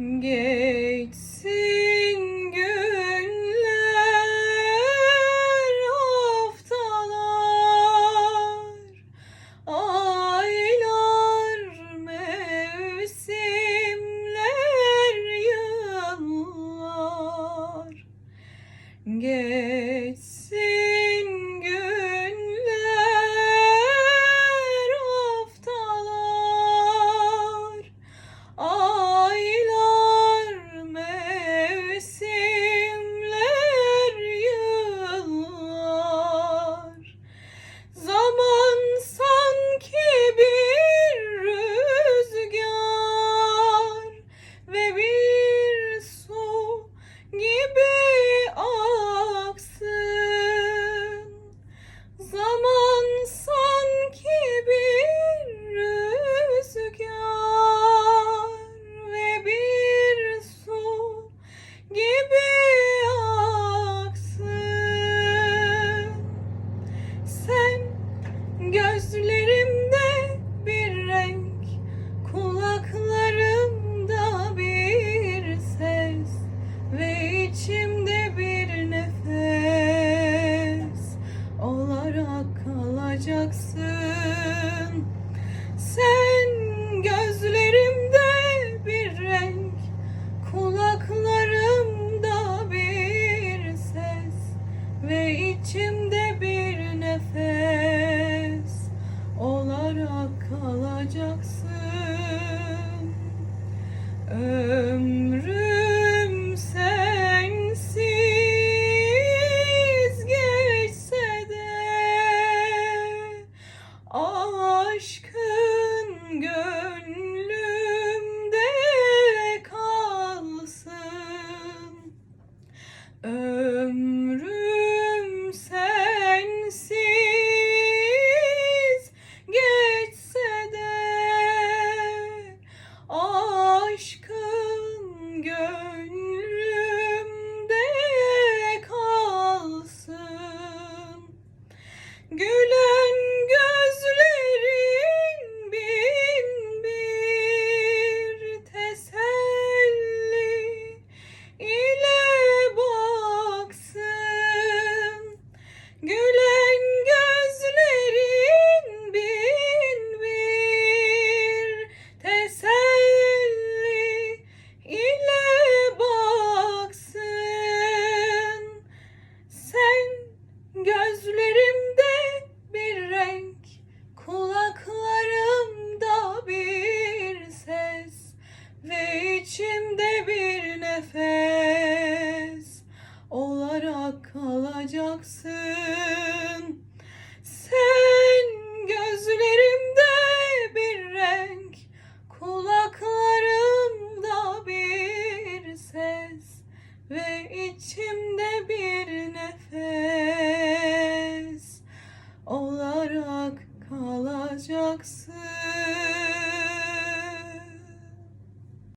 Geçsin günler, haftalar, aylar, mevsimler, yıllar. Geçsin Gözlerimde bir renk, kulaklarımda bir ses ve içimde bir nefes olarak kalacaksın. Sen gözlerimde bir renk, kulaklarımda bir ses ve içimde bir nefes olarak kalacaksın.